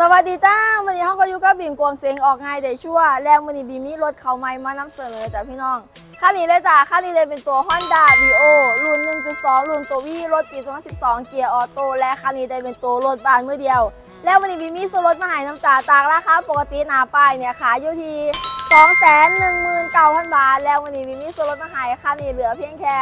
สวัสดีจ้าวันนี้เขาก็อยู่กับบีมกวงเสียงออกง่ายได้ชั่วแล้ววันนี้บีมมีรถเขาใหม่มานำเสนอจ้ะพี่น้องคันนี้เลยจ้ะคันนี้เลยเป็นตัว Honda Vio รุ่น 1.2 รุ่นตัววีรถปี 2012 เกียร์ออโต้และคันนี้ได้เป็นตัวรถบานมือเดียว แล้ววันนี้บีมมีส่วนลดมาให้น้ำตาจากราคาปกติหนาป้ายเนี่ยขายอยู่ที่219,000 บาท แล้ววันนี้บีมีส่วนลดมาให้คันนี้เหลือเพียงแค่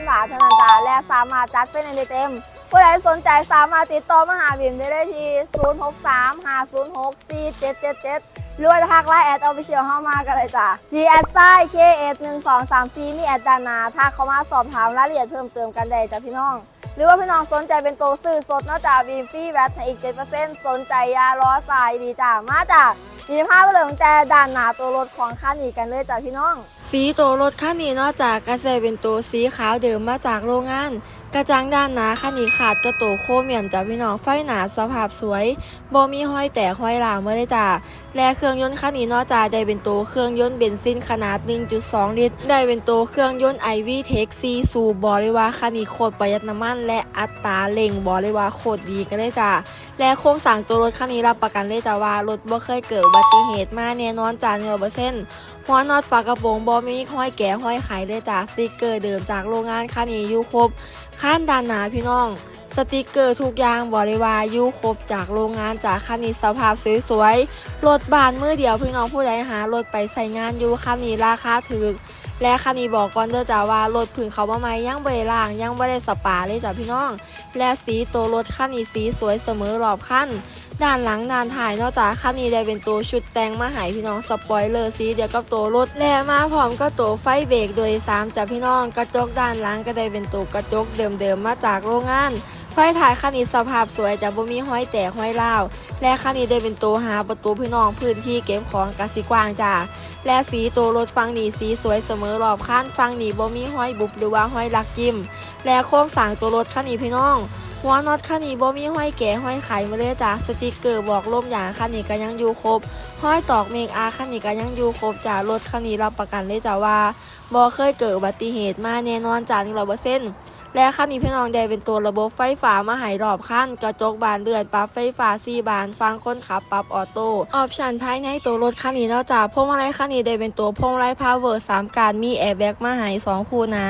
199,000 บาทเท่านั้นจ้ะและสามารถจัดไฟแนนซ์ได้เต็ม ผู้ใดสนใจสามารถติดต่อมาหาบิมได้เลยที่ 063 506 4777 หรือว่าจะทักไลน์แอดออฟฟิเชียลเข้ามากันเลยจ้ะที่แอดไซน์ KS 1 2 3 4มีแอดดานาทักเข้ามาสอบถามรายละเอียดเพิ่มเติมกันได้จ้ะพี่น้อง หรือว่าพี่น้องสนใจเป็นตัวซื้อสดนอกจากบีมฟรีแวตอีก 7%สนใจยาล้อสายดีจ้ะมาจ้ะมีภาพไปเลยของแจดานหนาตัวรถของคันนี้กันเลยจ้ะพี่น้อง สีตัวรถคันนี้นอกจากกระแสเป็นตัวสีขาวเดิมมาจากโรงงาน กระจังด้านหน้าคันนี้ขาดกระโตโคเมียมจากพี่น้องไฟหนาสภาพสวยบ่มีห้อยแตกห้อยหลามเมื่อได้จ้าและเครื่องยนต์คันนี้นอกจากได้เป็นตัวเครื่องยนต์เบนซินขนาด 1.2 ลิตร ได้เป็นตัวเครื่องยนต์ iV Tech 4สูบบอเลยว่าคันนี้โคตรประหยัดน้ำมัน และอัตราเร่งบอเลยว่าโคตรดีกันเลยจ้าและโครงสร้างตัวรถคันนี้รับประกันเลยจ้าว่ารถบ่เคยเกิดอุบัติเหตุมาแน่นอนจ้า100%หัวนอตฝากระโปรงบอมีห้อยแก่ห้อยไขเลยจากสติกเกอร์เดิมจากโรงงานคันนี้อยู่ครบข้านด้านหนาพี่น้อง สติกเกอร์ทุกอย่างบริวายูครบจากโรงงานจากคันนี้สภาพสวยๆรถบานมือเดียวพี่น้องผู้ใดหารถไปใส่งานอยู่คันนี้ราคาถูกและคันนี้บอกก่อนเด้อจ้าว่ารถพึ่งเขามาใหม่ยังบ่ได้ล่างยังบ่ได้สปาเลยจ้ะพี่น้อง และสีตัวรถคันนี้สีสวยเสมอรอบคัน ด้านหลังด้านถ่ายนอกจากคันนี้ได้เป็นตัวชุดแต่งมาหายพี่น้องสปอยเลอร์สีเดียวกับตัวรถและมาพร้อมก็ตัวไฟเบรกโดยสามจากพี่น้องกระจกด้านหลังก็ได้เป็นตัวกระจกเดิมๆมาจากโรงงานไฟถ่ายคันนี้สภาพสวยจะบ่มีห้อยแตกห้อยเล่าและคันนี้ได้เป็นตัวหาประตูพี่น้องพื้นที่เก็บของกะสิกว้างจ้าและสีตัวรถฟังหนีสีสวยเสมอรอบคันฟังหนีบ่มีห้อยบุบหรือว่าห้อยลักจิ้มและโครงสร้างตัวรถคันนี้พี่น้อง หัวน็อตคันนี้บ่มีห้อยแก่ห้อยไขมาเลยจ้ะสติกเกอร์บอกลมอย่างคันนี้ก็ยังอยู่ครบ ห้อยตอกเมกอาคันนี้ก็ยังอยู่ครบจ้ะรถคันนี้รับประกันเลยจ้ะว่าบ่เคยเกิดอุบัติเหตุมาแน่นอนจ้ะ100%เปอร์เซ็นต์ และขั้นนี้พี่น้องได้เป็นตัวระบบไฟฟ้ามาให้รอบขั้นกระจกบานเลื่อนปรับไฟฟ้า4บานฟังคนขับปรับออโต้ออปชันภายในตัวรถขั้นนี้นอกจากพวงมาลัยคันนี้ได้เป็นตัวพวงมาลัยพาวเวอร์สามการมีแอร์แบ็กมาให้สองคู่นะ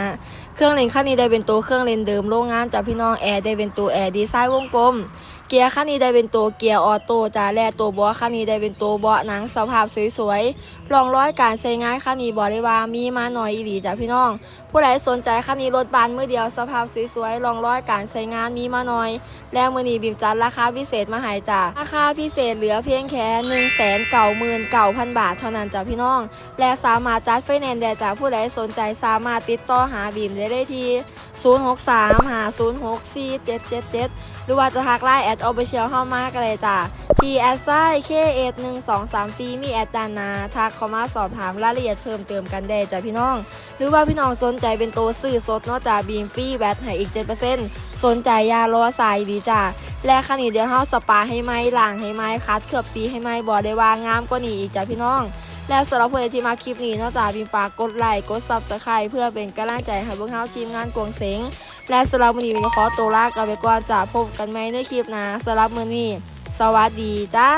เครื่องเลนขั้นนี้ได้เป็นตัวเครื่องเลนเดิมโรงงานจากพี่น้องแอร์ได้เป็นตัวแอร์ดีไซน์วงกลม กียร์คันนี้ได้เป็นตัวเกียร์ออโต้จ้าและตัวเบาะคันนี้ได้เป็นตัวเบาะหนังสภาพสวยๆรองร้อยการใช้งานคันนี้บอกเลยว่ามีมาหน่อยอีหลีจ้ะพี่น้อง ผู้ใดสนใจคันนี้รถบานมือเดียวสภาพสวยๆรองร้อยการใช้งานมีมาหน่อย แล้วมือนี้บิมจัดราคาพิเศษมาให้จ้ะราคาพิเศษเหลือเพียงแค่1นึ่งแสนเก่าหมื่นเก่าพันบาทเท่านั้นจ้ะพี่น้อง และสามารถจัดไฟแนนซ์ได้จ้ะผู้ใดสนใจสามารถติดต่อหาบิมได้เลยที่ 063 506 4777 หรือว่าจะทักไลน์แอดออฟฟิเชียลเข้ามากันเลยจ้ะที่แอดไซเคเอสหนึ่งสองสามสี่มีแอดดานนาทักเข้ามาสอบถามรายละเอียดเพิ่มเติมกันได้จ้ะพี่น้อง หรือว่าพี่น้องสนใจเป็นตัวซื้อสดนอกจากบีมฟรีแบตให้อีก7%สนใจยาล้อสายดีจ้ะและคันนี้เดี๋ยวเฮาสปาให้ไหมล้างให้ไหมคัดเคลือบสีให้ไหมบอกได้ว่างามกว่านี้อีกจ้ะพี่น้อง และสำหรับเพื่อนที่มาคลิปนี้นอกจากพิมพ์ฝากกดไลค์กดซับสไครต์เพื่อเป็นกำลังใจให้พวกเราทีมงานกวงเสงและสำหรับวันนี้มีขอตัวลากันไปก่อนจะพบกันใหม่ในคลิปหนะสำหรับมือนี้ สวัสดีจ้า